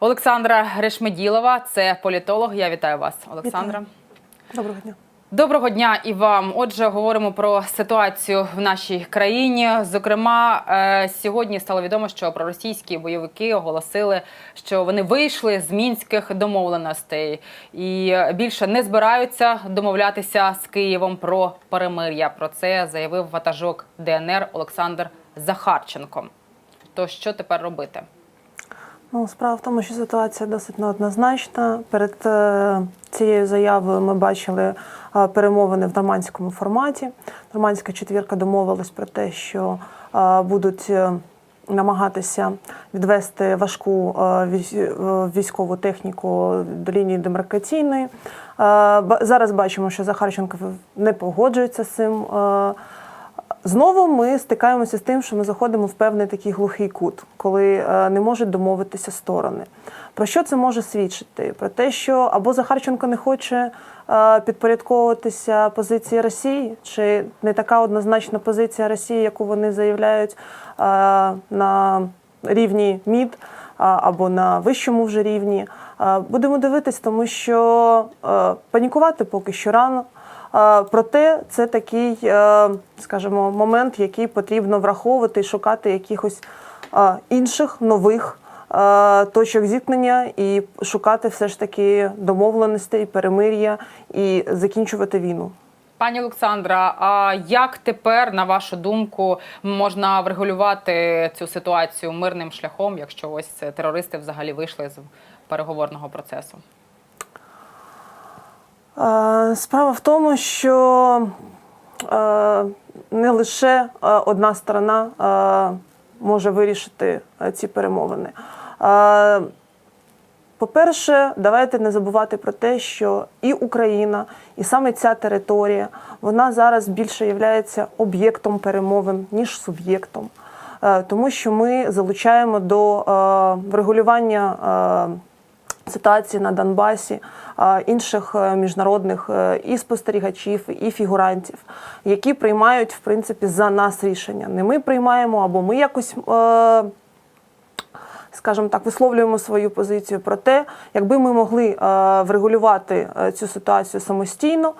Олександра Решмеділова, це політолог. Я вітаю вас, Олександра. Доброго дня. Доброго дня і вам. Отже, говоримо про ситуацію в нашій країні. Зокрема, е, сьогодні стало відомо, що проросійські бойовики оголосили, що вони вийшли з мінських домовленостей і більше не збираються домовлятися з Києвом про перемир'я. Про це заявив ватажок ДНР Олександр Захарченко. То що тепер робити? Ну, справа в тому, що ситуація досить неоднозначна. Перед е, цією заявою ми бачили е, перемовини в нормандському форматі. Нормандська четвірка домовилась про те, що е, будуть намагатися відвести важку військову техніку до лінії демаркаційної. Зараз бачимо, що Захарченко не погоджується з цим. Знову ми стикаємося з тим, що ми заходимо в певний такий глухий кут, коли е, не можуть домовитися сторони. Про що це може свідчити? Про те, що або Захарченко не хоче е, підпорядковуватися позиції Росії, чи не така однозначна позиція Росії, яку вони заявляють е, на рівні МІД або на вищому вже рівні. Будемо дивитись, тому що панікувати поки що рано. Е, Проте це такий, е, скажімо, момент, який потрібно враховувати і шукати якихось е, інших нових е, точок зіткнення і шукати все ж таки домовленостей, перемир'я і закінчувати війну. Пані Олександра, а як тепер, на вашу думку, можна врегулювати цю ситуацію мирним шляхом, якщо ось терористи взагалі вийшли з переговорного процесу? Справа в тому, що не лише одна сторона може вирішити ці перемовини. По-перше, давайте не забувати про те, що і Україна, і саме ця територія, вона зараз більше є об'єктом перемовин, ніж суб'єктом. Тому що ми залучаємо до врегулювання ситуації на Донбасі е, інших е, міжнародних е, і спостерігачів, і фігурантів, які приймають в принципі за нас рішення. Не ми приймаємо або ми якось. скажімо так, висловлюємо свою позицію про те, якби ми могли врегулювати цю ситуацію самостійно,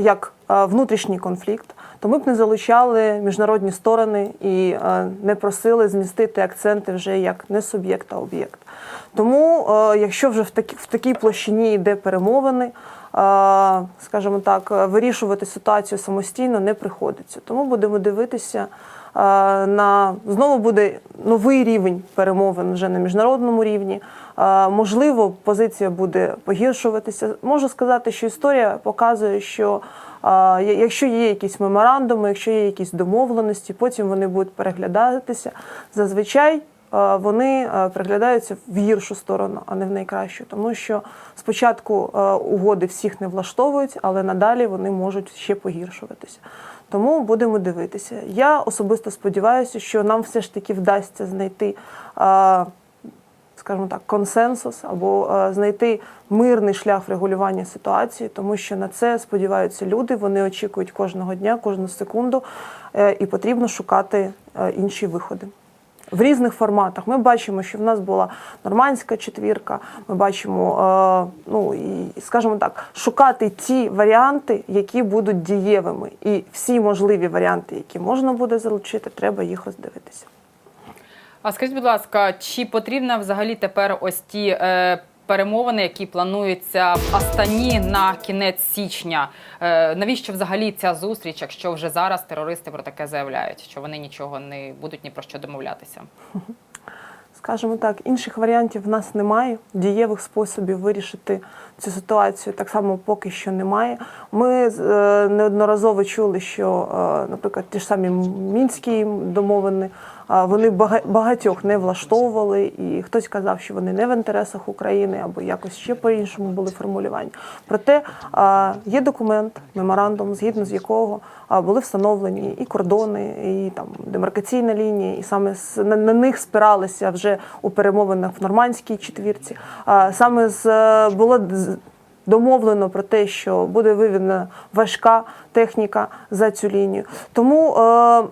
як внутрішній конфлікт, то ми б не залучали міжнародні сторони і е, не просили змістити акценти вже як не суб'єкт, а об'єкт. Тому, е, якщо вже в такій, в такій площині йде перемовини, е, скажімо так, вирішувати ситуацію самостійно не приходиться. Тому будемо дивитися на знову буде новий рівень перемовин вже на міжнародному рівні. Можливо, позиція буде погіршуватися. Можу сказати, що історія показує, що якщо є якісь меморандуми, якщо є якісь домовленості, потім вони будуть переглядатися. Зазвичай вони переглядаються в гіршу сторону, а не в найкращу. Тому що спочатку угоди всіх не влаштовують, але надалі вони можуть ще погіршуватися. Тому будемо дивитися. Я особисто сподіваюся, що нам все ж таки вдасться знайти. Скажімо так, консенсус або е, знайти мирний шлях врегулювання ситуації, тому що на це сподіваються люди. Вони очікують кожного дня, кожну секунду, е, і потрібно шукати е, інші виходи. В різних форматах ми бачимо, що в нас була нормандська четвірка. Ми бачимо, ну і скажімо так, шукати ті варіанти, які будуть дієвими, і всі можливі варіанти, які можна буде залучити, треба їх роздивитися. А скажіть, будь ласка, чи потрібно взагалі тепер ось ті е, перемовини, які плануються в Астані на кінець січня? Е, навіщо взагалі ця зустріч, якщо вже зараз терористи про таке заявляють, що вони нічого не будуть ні про що домовлятися? Скажімо так, інших варіантів в нас немає. Дієвих способів вирішити цю ситуацію так само поки що немає. Ми е, неодноразово чули, що, е, наприклад, ті ж самі мінські домовини, е, вони багатьох не влаштовували, і хтось казав, що вони не в інтересах України або якось ще по-іншому були формулювання. Проте є документ, меморандум, згідно з якого були встановлені і кордони, і там демаркаційна лінія, і саме на, на них спиралися вже у перемовинах в нормандській четвірці. Саме з було домовлено про те, що буде виведена важка техніка за цю лінію. Тому е,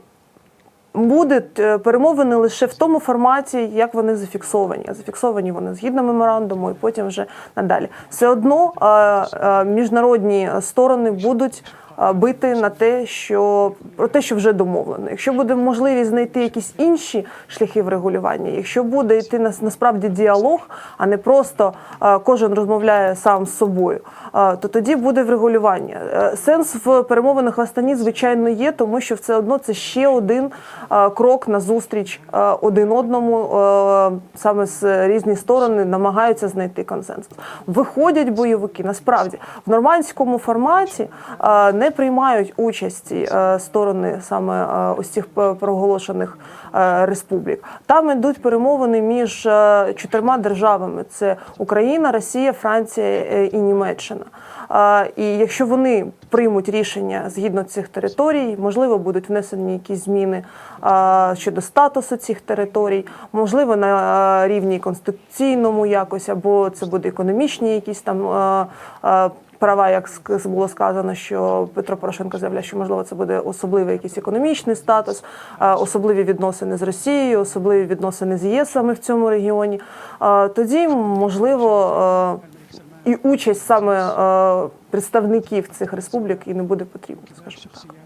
Будуть е, перемовини лише в тому форматі, як вони зафіксовані. Зафіксовані вони згідно меморандуму, і потім вже надалі. Все одно е, е, міжнародні сторони будуть. Е, Бити на те, що про те, що вже домовлено. Якщо буде можливість знайти якісь інші шляхи врегулювання, якщо буде йти на- насправді діалог, а не просто е, кожен розмовляє сам з собою, е, то тоді буде врегулювання. Сенс в перемовинах в Астані, звичайно, є, тому що все одно це ще один крок на зустріч один одному. Саме з різні сторони намагаються знайти консенсус. Виходять бойовики насправді в нормандському форматі е, не приймають участі е, сторони саме е, ось цих проголошених е, республік. Там ідуть перемовини між чотирма державами: це Україна, Росія, Франція і Німеччина. І якщо вони приймуть рішення згідно цих територій, можливо, будуть внесені якісь зміни щодо статусу цих територій, можливо, на рівні конституційному якось, або це буде економічні якісь там. Права, як було сказано, що Петро Порошенко заявляє, що можливо це буде особливий якийсь економічний статус, е, особливі відносини з Росією, особливі відносини з ЄС саме в цьому регіоні. Е, Тоді можливо е, і участь саме представників цих республік і не буде потрібна, скажімо так.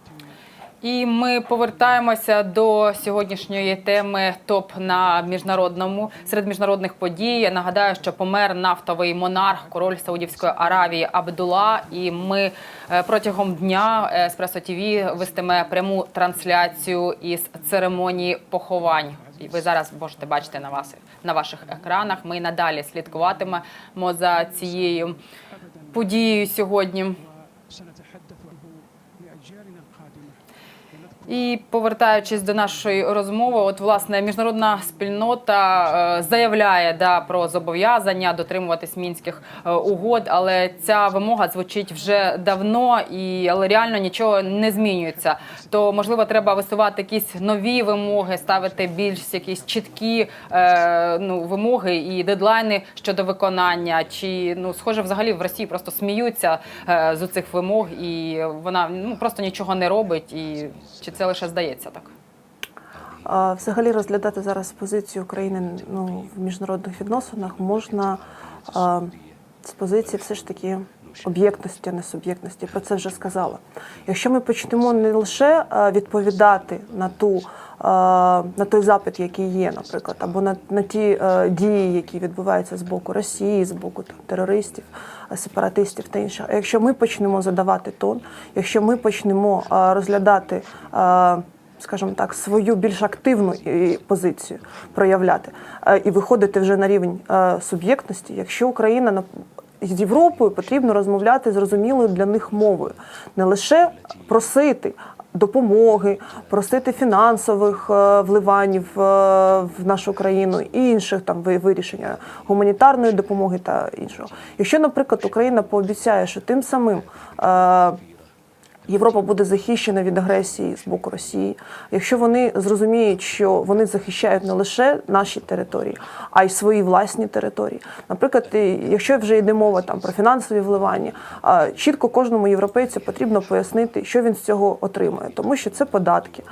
І ми повертаємося до сьогоднішньої теми топ на міжнародному серед міжнародних подій. Я нагадаю, що помер нафтовий монарх, король Саудівської Аравії Абдула. І ми е, протягом дня Еспресо ТІВІ вестиме пряму трансляцію із церемонії поховань. І ви зараз можете бачити на вас на ваших екранах. Ми надалі слідкуватимемо за цією подією сьогодні. І повертаючись до нашої розмови, от власне міжнародна спільнота е, заявляє да про зобов'язання дотримуватись мінських е, угод, але ця вимога звучить вже давно, і але реально нічого не змінюється. То можливо, треба висувати якісь нові вимоги, ставити більш якісь чіткі е, ну вимоги і дедлайни щодо виконання. Чи ну схоже, взагалі в Росії просто сміються е, з цих вимог, і вона ну просто нічого не робить. І чи це лише здається так? Взагалі розглядати зараз позицію України ну, в міжнародних відносинах можна а, з позиції все ж таки об'єктності, не суб'єктності. Про це вже сказала. Якщо ми почнемо не лише відповідати на ту. На той запит, який є, наприклад, або на, на ті е, дії, які відбуваються з боку Росії, з боку там, терористів, е, сепаратистів та інших. А якщо ми почнемо задавати тон, якщо ми почнемо е, розглядати е, скажімо так, свою більш активну е, позицію проявляти е, і виходити вже на рівень е, суб'єктності, якщо Україна на з Європою потрібно розмовляти зрозумілою для них мовою, не лише просити. Допомоги, просити фінансових е, вливань в, е, в нашу країну і інших там ви- вирішення гуманітарної допомоги та іншого. Якщо, наприклад, Україна пообіцяє, що тим самим е, Європа буде захищена від агресії з боку Росії. Якщо вони зрозуміють, що вони захищають не лише наші території, а й свої власні території. Наприклад, якщо вже йде мова там про фінансові вливання, чітко кожному європейцю потрібно пояснити, що він з цього отримує, тому що це податки.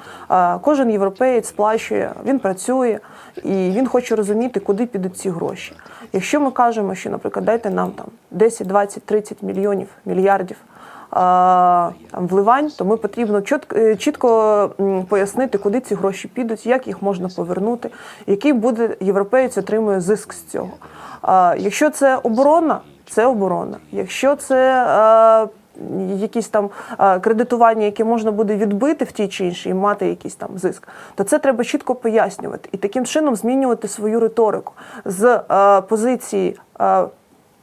Кожен європеєць сплачує, він працює і він хоче розуміти, куди підуть ці гроші. Якщо ми кажемо, що, наприклад, дайте нам там 10, 20, 30 мільйонів мільярдів там, вливань, то ми потрібно чітко, е, чітко пояснити, куди ці гроші підуть, як їх можна повернути, який буде європеєць отримує зиск з цього. Якщо це оборона, це оборона. Якщо це якісь там кредитування, яке можна буде відбити в тій чи іншій і мати якийсь там зиск, то це треба чітко пояснювати і таким чином змінювати свою риторику з позиції.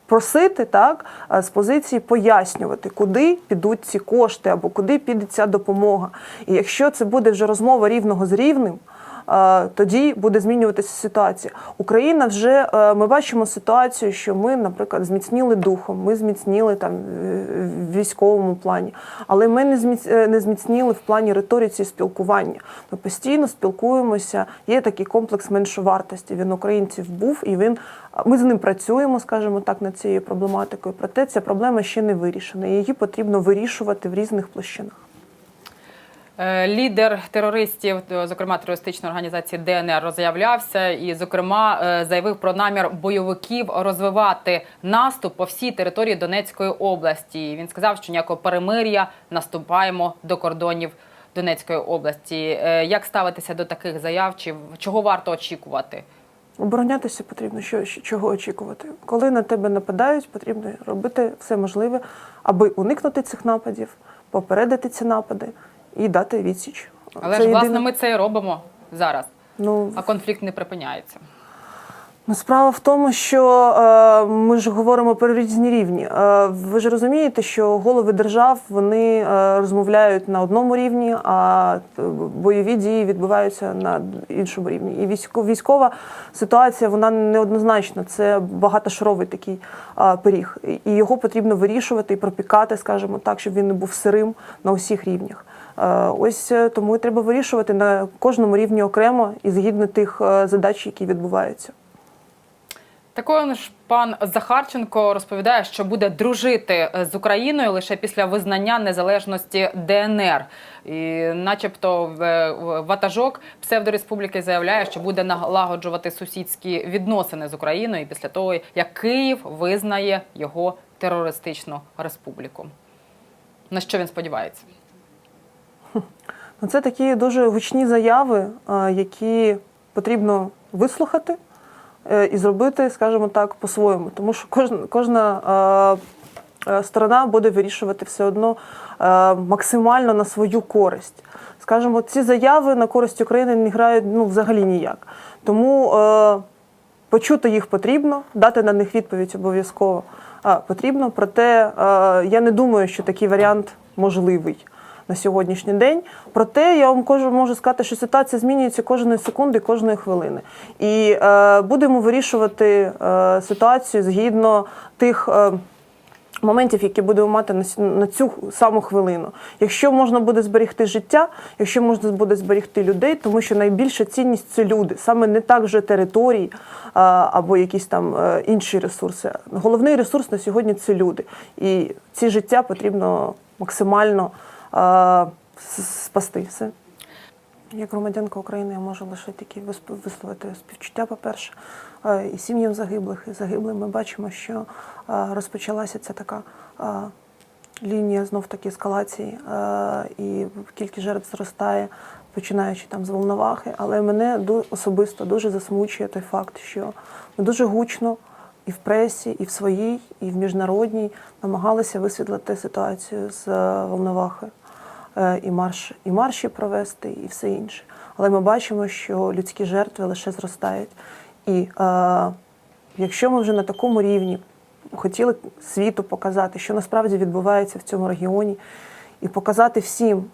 Просити так з позиції пояснювати, куди підуть ці кошти або куди піде ця допомога. І якщо це буде вже розмова рівного з рівним. А, Тоді буде змінюватися ситуація. Україна вже е, ми бачимо ситуацію, що ми, наприклад, зміцніли духом, ми зміцніли там е, в військовому плані, але ми не зміц- е, не зміцніли в плані риториці спілкування. Ми постійно спілкуємося. Є такий комплекс меншовартості. Він українців був, і він ми з ним працюємо, скажімо так, над цією проблематикою. Проте ця проблема ще не вирішена. Її потрібно вирішувати в різних площинах. Е, Лідер терористів, е, зокрема терористичної організації ДНР, роз'являвся і, зокрема, е, заявив про намір бойовиків розвивати наступ по всій території Донецької області. Він сказав, що ніякого перемир'я наступаємо до кордонів Донецької області. Як ставитися до таких заяв? Чи чого варто очікувати? Оборонятися потрібно, що- чого очікувати. Коли на тебе нападають, потрібно робити все можливе, аби уникнути цих нападів, попередити ці напади і дати відсіч. Але Це ж власне єдине- ми це і робимо зараз, ну, а конфлікт не припиняється. Ну, Справа в тому, що е, ми ж говоримо про різні рівні. Е, ви ж розумієте, що голови держав вони е, розмовляють на одному рівні, а е, бойові дії відбуваються на іншому рівні. І військо- військова ситуація вона неоднозначна. Це багатошаровий такий е, пиріг, і його потрібно вирішувати і пропікати, скажімо так, щоб він не був сирим на усіх рівнях. Е, Ось е, тому і треба вирішувати на кожному рівні окремо і згідно тих е, задач, які відбуваються. Також пан Захарченко розповідає, що буде дружити з Україною лише після визнання незалежності ДНР. І, начебто, ватажок псевдореспубліки заявляє, що буде налагоджувати сусідські відносини з Україною після того, як Київ визнає його терористичну республіку. На що він сподівається? Ну, Це такі дуже гучні заяви, е, які потрібно вислухати е, і зробити, скажімо так, по-своєму. Тому що кожна, кожна е, сторона буде вирішувати все одно максимально на свою користь. Скажімо, ці заяви на користь України не грають ну, взагалі ніяк. Тому е, почути їх потрібно, дати на них відповідь обов'язково потрібно. Проте е, я не думаю, що такий варіант можливий на сьогоднішній день. Проте я вам кожу можу сказати, що ситуація змінюється кожної секунди, кожної хвилини. І е, будемо вирішувати е, ситуацію згідно тих. Е, моментів, які будемо мати на, цю саму хвилину. Якщо можна буде зберегти життя, якщо можна буде зберегти людей, тому що найбільша цінність це люди, саме не так вже території або якісь там е, інші ресурси. Головний ресурс на сьогодні це люди. І ці життя потрібно максимально спасти. Все. Як громадянка України я можу лише тільки висловити співчуття, по-перше, і сім'ям загиблих, і загиблим. Ми бачимо, що розпочалася ця така лінія знов таки ескалації, і кількість жертв зростає, починаючи там з Волновахи. Але мене особисто дуже засмучує той факт, що ми дуже гучно і в пресі, і в своїй, і в міжнародній намагалися висвітлити ситуацію з е, Волновахою і марш, і марші провести, і все інше. Але ми бачимо, що людські жертви лише зростають. І е, якщо ми вже на такому рівні хотіли світу показати, що насправді відбувається в цьому регіоні, і показати всім,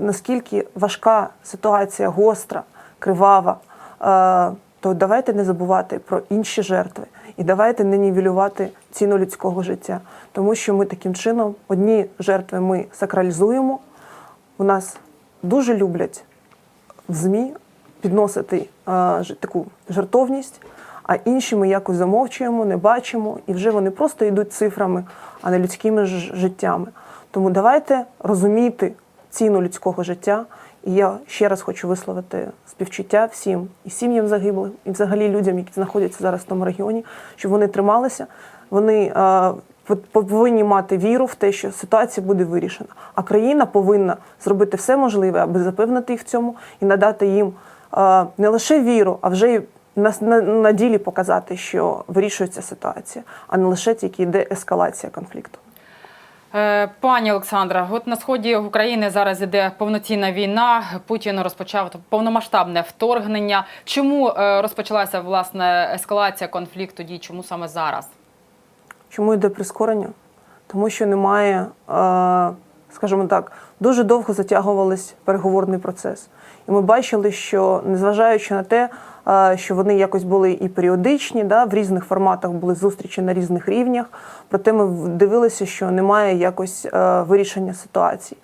наскільки важка ситуація, гостра, кривава, е, то давайте не забувати про інші жертви і давайте не нівелювати ціну людського життя. Тому що ми таким чином одні жертви ми сакралізуємо. У нас дуже люблять в ЗМІ підносити е, ж- таку жертовність, а інші ми якось замовчуємо, не бачимо, і вже вони просто йдуть цифрами, а не людськими ж- життями. Тому давайте розуміти ціну людського життя. І я ще раз хочу висловити співчуття всім і сім'ям загиблих, і взагалі людям, які знаходяться зараз в тому регіоні, щоб вони трималися. Вони е, повинні мати віру в те, що ситуація буде вирішена. А країна повинна зробити все можливе, аби запевнити їх в цьому і надати їм не лише віру, а вже й на, на, на ділі показати, що вирішується ситуація, а не лише тільки йде ескалація конфлікту. Е, Пані Олександра, от на сході України зараз іде повноцінна війна. Путін розпочав повномасштабне вторгнення. Чому е, розпочалася власне ескалація конфлікту дій? Чому саме зараз? Чому йде прискорення? Тому що немає, е, скажімо так, дуже довго затягувались переговорний процес. І ми бачили, що незважаючи на те, е, що вони якось були і періодичні, да, в різних форматах були зустрічі на різних рівнях, проте ми дивилися, що немає якось е, вирішення ситуації.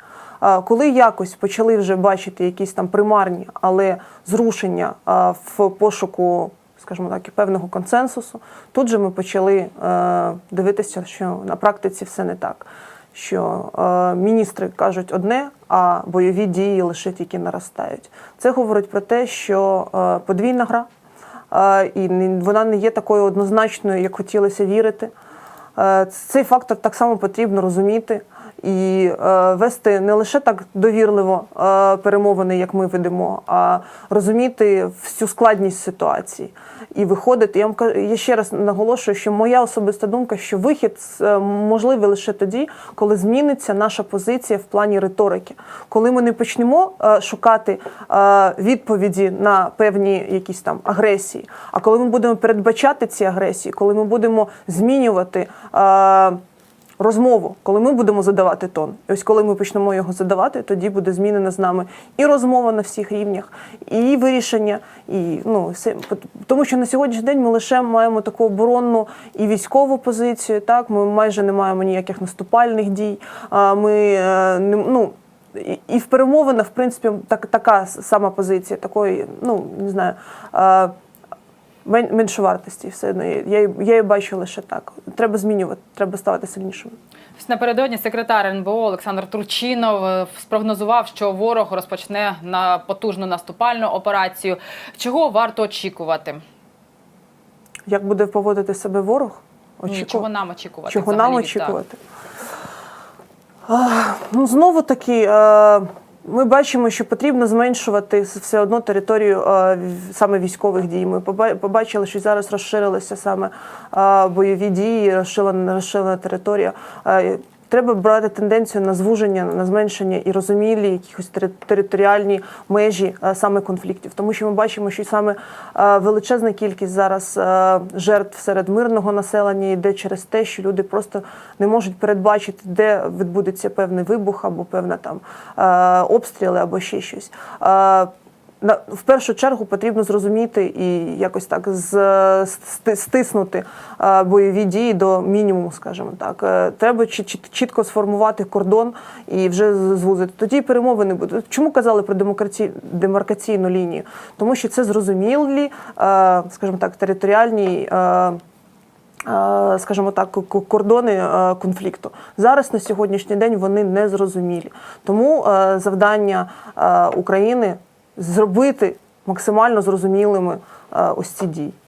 Коли якось почали вже бачити якісь там примарні, але зрушення в пошуку, скажімо так, і певного консенсусу, тут же ми почали е, дивитися, що на практиці все не так. що е, міністри кажуть одне, а бойові дії лише тільки наростають. Це говорить про те, що е, подвійна гра, е, і вона не є такою однозначною, як хотілося вірити. Е, Цей фактор так само потрібно розуміти і е, вести не лише так довірливо е, перемовини, як ми ведемо, а розуміти всю складність ситуації і виходити. Я вам я ще раз наголошую, що моя особиста думка, що вихід е, можливий лише тоді, коли зміниться наша позиція в плані риторики, коли ми не почнемо шукати відповіді на певні якісь там агресії, а коли ми будемо передбачати ці агресії, коли ми будемо змінювати. Розмову, коли ми будемо задавати тон. І ось коли ми почнемо його задавати, тоді буде змінена з нами і розмова на всіх рівнях, і вирішення, і ну все тому, що на сьогоднішній день ми лише маємо таку оборонну і військову позицію. Так, ми майже не маємо ніяких наступальних дій. Ми е, не ну. І- в перемовинах, в принципі, так, така сама позиція, такої, ну не знаю, е, меншовартості. Все одно я, я, її- я її бачу лише так. Треба змінювати, треба ставати сильнішими. Напередодні секретар НБО Олександр Турчинов е, спрогнозував, що ворог розпочне на потужну наступальну операцію. Чого варто очікувати? Як буде поводити себе ворог? Ні, чого нам очікувати? Чого нам очікувати? Ну, знову таки, е, ми бачимо, що потрібно зменшувати все одно територію саме військових дій. Ми побачили, що зараз розширилися саме бойові дії, розширена, розширена територія. Треба брати тенденцію на звуження, на зменшення і розумілі тери- територіальні межі е, саме конфліктів, тому що ми бачимо, що саме е, величезна кількість зараз е, жертв серед мирного населення йде через те, що люди просто не можуть передбачити, де відбудеться певний вибух або певна там обстріли, або ще щось. В першу чергу потрібно зрозуміти і якось так стиснути е, бойові дії до мінімуму, скажімо так. Е, Треба чіт- чіт- чітко сформувати кордон і вже звузити. Тоді перемови не будуть. Чому казали про демаркаційну лінію? Тому що це зрозумілі, е, скажімо так, територіальні. Скажімо так, кордони конфлікту зараз на сьогоднішній день вони не зрозумілі. Тому завдання України зробити максимально зрозумілими е, ось ці дії.